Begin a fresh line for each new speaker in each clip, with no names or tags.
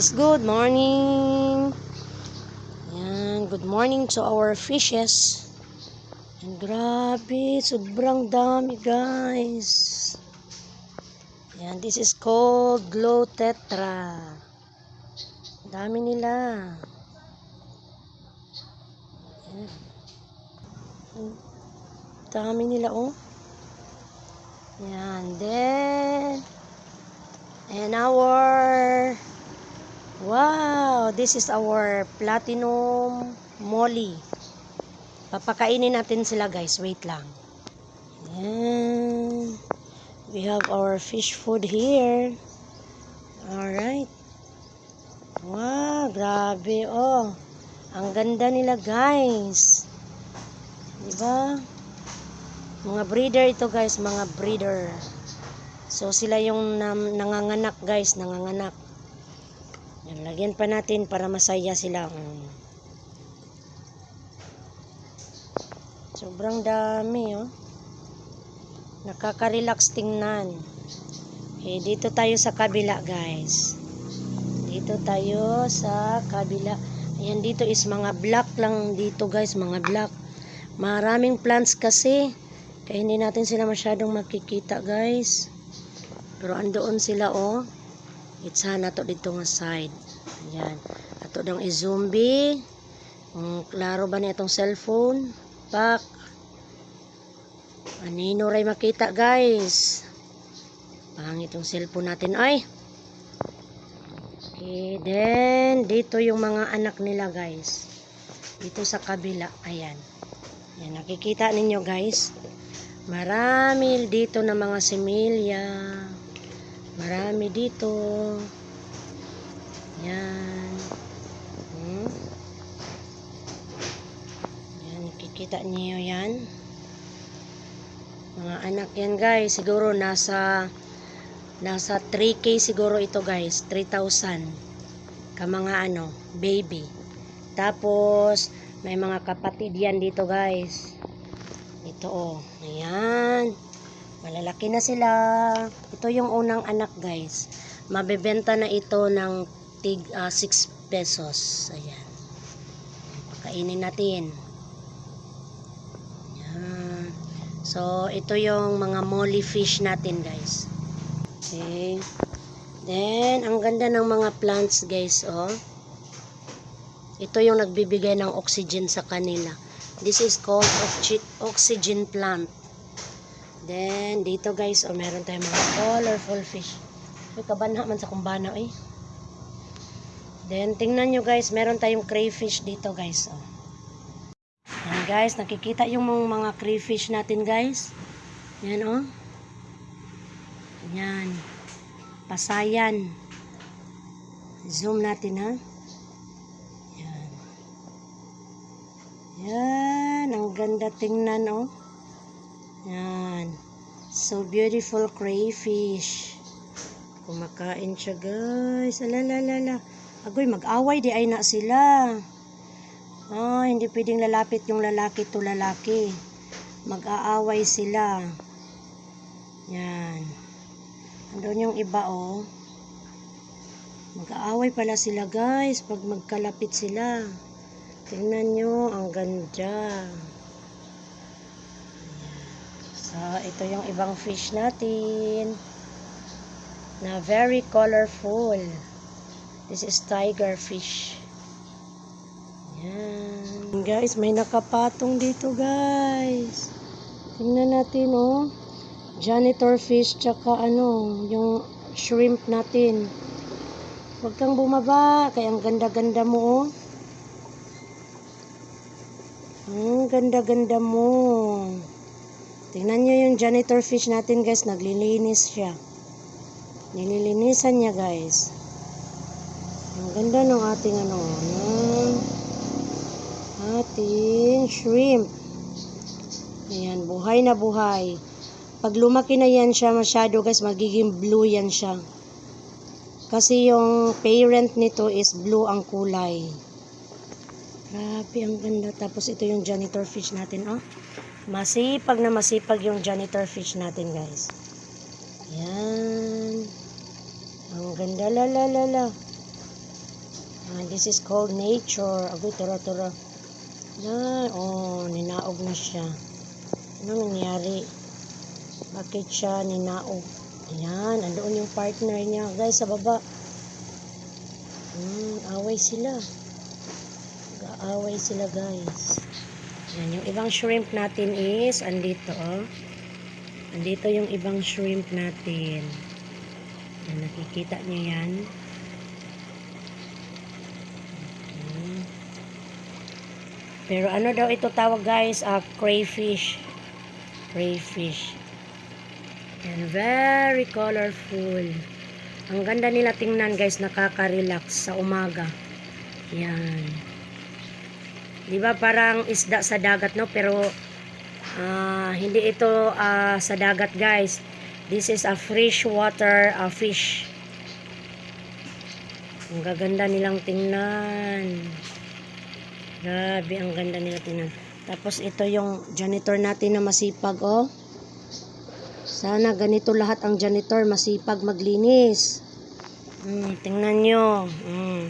guys, good morning. Yan, good morning to our fishes. And grabe, sobrang dami guys. Yan, this is called glow tetra. Dami nila. Dami nila oh. Yan, then And our Wow, this is our platinum molly. Papakainin natin sila guys. Wait lang. Ayan. We have our fish food here. Alright. Wow, grabe oh. Ang ganda nila guys. Diba? Mga breeder ito guys, mga breeder. So sila yung nanganganak guys, nanganganak. Yan, lagyan pa natin para masaya sila. Sobrang dami oh. Nakaka-relax tingnan. Okay, dito tayo sa kabila guys. Dito tayo sa kabila. Ayan dito is mga black lang dito guys, mga black. Maraming plants kasi. Kaya hindi natin sila masyadong makikita guys. Pero andoon sila oh. Itsa na to dito nga side. Ayan. Ato dang i-zombie. Kung klaro ba niya itong cellphone. Pak. Anino ray makita guys. Pangit itong cellphone natin ay. Okay, then dito yung mga anak nila guys. Dito sa kabila. Ayan. Ayan, nakikita ninyo guys. Marami dito na mga similya. Marami dito. Yan. Hmm. Yan, nakikita niyo yan. Mga anak yan guys. Siguro nasa nasa 3K siguro ito guys. 3,000. Ka mga ano, baby. Tapos, may mga kapatid yan dito guys. Ito oh. Ayan. Malalaki na sila. Ito yung unang anak guys. Mabebenta na ito ng tig 6 pesos. Ayan. Pakainin natin. Ayan. So, ito yung mga molly fish natin guys. Okay. Then, ang ganda ng mga plants guys, oh. Ito yung nagbibigay ng oxygen sa kanila. This is called oxy- oxygen plant. Then, dito guys, oh, meron tayong mga colorful fish. May kabanha man sa kumbana, eh. Then, tingnan nyo guys, meron tayong crayfish dito guys, oh. Yan guys, nakikita yung mga crayfish natin guys. Yan, oh. Yan. Pasayan. Zoom natin, ha. Yan. Yan. Ang ganda tingnan, oh. Yan. So beautiful crayfish. Kumakain siya, guys. Alalalala. Agoy, mag-away di ay na sila. Ah, hindi pwedeng lalapit yung lalaki to lalaki. Mag-aaway sila. Yan. Andun yung iba, oh. Mag-aaway pala sila, guys, pag magkalapit sila. Tingnan nyo, ang ganda. So, ito yung ibang fish natin. Na very colorful. This is tiger fish. Yan. Guys, may nakapatong dito, guys. Tingnan natin, oh. Janitor fish, tsaka ano, yung shrimp natin. Huwag kang bumaba, kaya ang ganda-ganda mo, oh. Ang ganda-ganda mo. Tingnan nyo yung janitor fish natin, guys. Naglilinis siya. Nililinisan niya, guys. Ang ganda ng ating ano, ng ating shrimp. Ayan, buhay na buhay. Pag lumaki na yan siya masyado, guys, magiging blue yan siya. Kasi yung parent nito is blue ang kulay. Grabe, ang ganda. Tapos ito yung janitor fish natin, oh. Masipag na masipag yung janitor fish natin, guys. Yan. Ang ganda, la la la la. Ah, this is called nature. Agoy, tara, tara. Yan, oh, ninaog na siya. Ano nangyari? Bakit siya ninaog? Ayan, andoon yung partner niya. Guys, sa baba. Hmm, away sila. Away sila, guys. Yan, yung ibang shrimp natin is, andito, oh. Andito yung ibang shrimp natin. Yan, nakikita niyo yan. Pero ano daw ito tawag guys? Ah, crayfish. Crayfish. And very colorful. Ang ganda nila tingnan guys, nakaka-relax sa umaga. Yan. 'Di ba parang isda sa dagat no, pero ah, hindi ito ah, sa dagat guys. This is a freshwater uh, fish. Ang gaganda nilang tingnan. Grabe, ang ganda nila tingnan. Tapos ito yung janitor natin na masipag, oh. Sana ganito lahat ang janitor, masipag maglinis. Hmm, tingnan nyo. Hmm.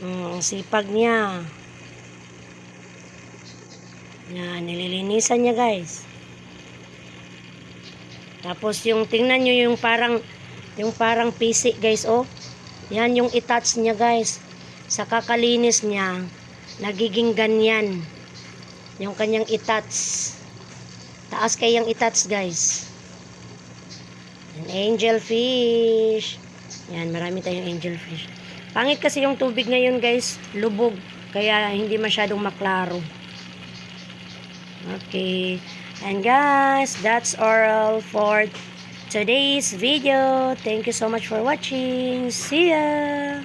Hmm, ang sipag niya. Yan, nililinisan niya guys. Tapos yung tingnan nyo yung parang yung parang pisi guys oh. Yan yung itouch niya guys. Sa kakalinis niya, nagiging ganyan. Yung kanyang itouch. Taas kayang itouch guys. An angel fish. Yan, marami tayong angel fish. Pangit kasi yung tubig ngayon guys, lubog. Kaya hindi masyadong maklaro. Okay. And guys, that's all for today's video. Thank you so much for watching. See ya!